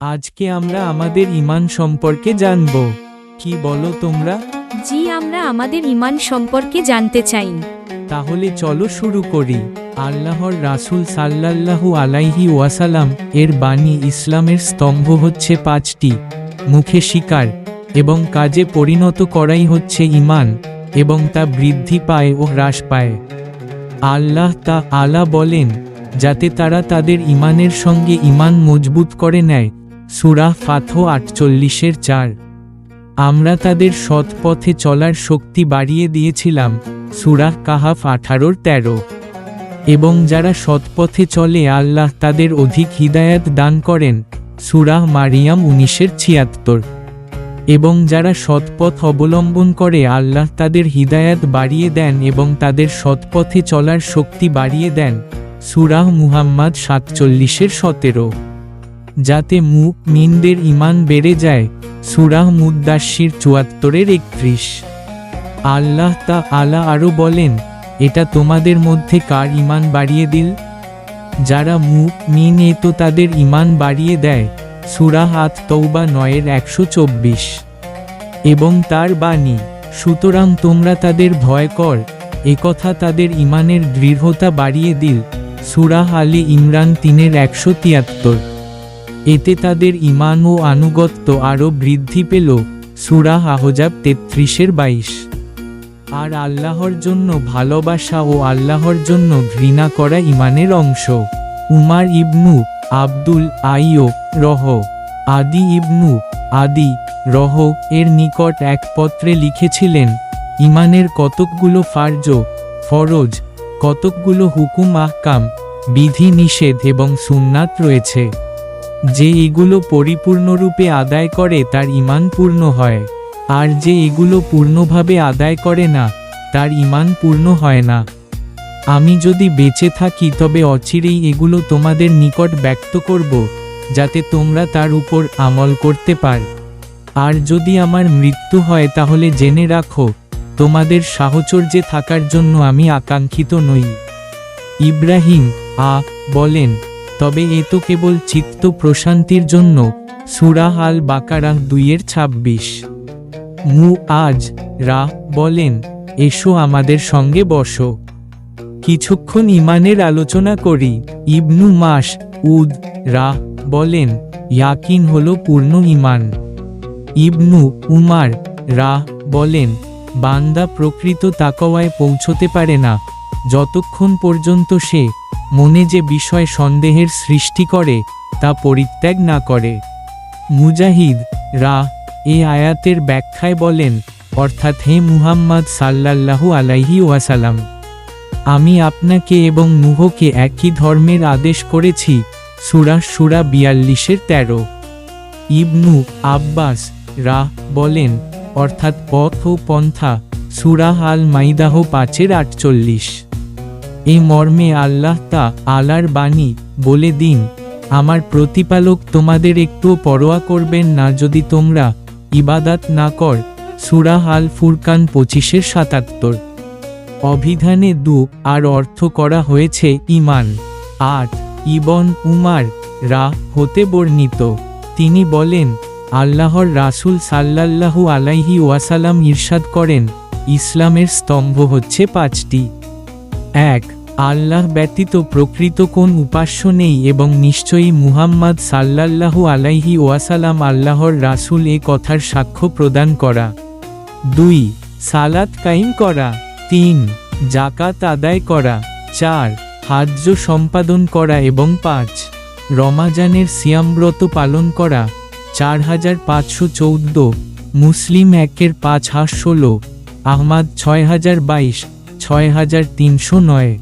আজকে আমরা আমাদের ইমান সম্পর্কে জানব। কি বলো তোমরা? জি আমরা আমাদের ইমান সম্পর্কে জানতে চাই। তাহলে চলো শুরু করি। আল্লাহর রাসূল সাল্লাল্লাহু আলাইহি ওয়াসালাম এর বাণী ইসলামের স্তম্ভ হচ্ছে পাঁচটি। মুখে শিকার এবং কাজে পরিণত করাই হচ্ছে ইমান এবং তা বৃদ্ধি পায় ও হ্রাস পায়। আল্লাহ তা আলা বলেন যাতে তারা তাদের ইমানের সঙ্গে ইমান মজবুত করে নেয় সুরাহ ফাথো আটচল্লিশের চার। আমরা তাদের সৎ পথে চলার শক্তি বাড়িয়ে দিয়েছিলাম সুরাহ কাহাফ আঠারোর তেরো। এবং যারা সৎপথে চলে আল্লাহ তাদের অধিক হিদায়াত দান করেন সুরাহ মারিয়াম উনিশের ছিয়াত্তর। এবং যারা সৎপথ অবলম্বন করে আল্লাহ তাদের হিদায়াত বাড়িয়ে দেন এবং তাদের সৎপথে চলার শক্তি বাড়িয়ে দেন সুরাহ মুহাম্মদ সাতচল্লিশের সতেরো। যাতে মুখ মিনদের ইমান বেড়ে যায়। সুরাহ মুদাসির চুয়াত্তরের একত্রিশ। আল্লাহ তা আলা আরও বলেন, এটা তোমাদের মধ্যে কার ইমান বাড়িয়ে দিল? যারা মুখ মিন এ তো তাদের ইমান বাড়িয়ে দেয়। সুরাহ আত তৌবা নয়ের একশো চব্বিশ। এবং তার বাণী, সুতরাং তোমরা তাদের ভয় কর একথা তাদের ইমানের দৃঢ়তা বাড়িয়ে দিল। সুরাহ আলী ইমরান তিনের একশো তিয়াত্তর। এতে তাদের ইমান ও আনুগত্য আরও বৃদ্ধি পেল। সুরাহ আহজাব তেত্রিশের বাইশ। আর আল্লাহর জন্য ভালোবাসা ও আল্লাহর জন্য ঘৃণা করা ইমানের অংশ। উমার ইবনু আব্দুল আইও রহ, আদি ইবনু আদি রহ এর নিকট এক পত্রে লিখেছিলেন ইমানের কতকগুলো ফার্জ, ফরজ, কতকগুলো হুকুম, আহকাম, বিধি নিষেধ এবং সুন্নাত রয়েছে। যে এগুলো পরিপূর্ণরূপে আদায় করে তার ইমান পূর্ণ হয়, আর যে এগুলো পূর্ণভাবে আদায় করে না, তার ইমান পূর্ণ হয় না। আমি যদি বেঁচে থাকি তবে অচিরেই এগুলো তোমাদের নিকট ব্যক্ত করব, যাতে তোমরা তার উপর আমল করতে পার। আর যদি আমার মৃত্যু হয় তাহলে জেনে রাখো, তোমাদের সাহচর্যে থাকার জন্য আমি আকাঙ্ক্ষিত নই। ইব্রাহিম আ বলেন তবে এ তো কেবল চিত্ত প্রশান্তির জন্য সুরাহ আল বাকারাহ দুইয়ের ছাব্বিশ। মু আজ রা বলেন, এসো আমাদের সঙ্গে বসো। কিছুক্ষণ ইমানের আলোচনা করি। ইবনু মাস উদ রা বলেন, ইয়াকিন হল পূর্ণ ইমান ইবনু উমার রা বলেন, বান্দা প্রকৃত তাকওয়ায় পৌঁছতে পারে না। যতক্ষণ পর্যন্ত সে মনে যে বিষয় সন্দেহের সৃষ্টি করে, তা পরিত্যাগ না করে। মুজাহিদ, রা, এ আয়াতের ব্যাখ্যায় বলেন, অর্থাৎ হে মুহাম্মদ সাল্লাল্লাহু আলাইহি ওয়াসালাম আমি আপনাকে এবং মুহকে একই ধর্মের আদেশ করেছি, সুরা সুরা বিয়াল্লিশের তেরো। ইবনু আব্বাস, রা, বলেন, অর্থাৎ পথ ও পন্থা সুরাহ আল মাইদাহ পাঁচের আটচল্লিশ। এ মর্মে আল্লাহ তা আলার বাণী বলে দিন, আমার প্রতিপালক তোমাদের একটুও পরোয়া করবেন না যদি তোমরা ইবাদাত না কর সুরাহ আল ফুরকান পঁচিশের সাতাত্তর। অভিধানে দু আর অর্থ করা হয়েছে ইমান আট, ইবন উমার রা হতে বর্ণিত। তিনি বলেন, আল্লাহর রাসূল সাল্লাল্লাহু আলাইহি ওয়াসালাম ইরশাদ করেন, ইসলামের স্তম্ভ হচ্ছে পাঁচটি। এক আল্লাহ ব্যতীত প্রকৃত কোন উপাস্য নেই এবং নিশ্চয়ই মুহাম্মদ সাল্লাল্লাহু আলাইহি ওয়াসালাম আল্লাহর রাসূল এ কথার সাক্ষ্য প্রদান করা। দুই, সালাত কায়েম করা। তিন জাকাত আদায় করা। চার, হাজ্য সম্পাদন করা এবং পাঁচ, রমাজানের সিয়ামব্রত পালন করা। চার হাজার পাঁচশো চৌদ্দ, মুসলিম একের পাঁচ হাস ষোলো আহমাদ ছয় হাজার বাইশ ছয় হাজার তিনশো নয়।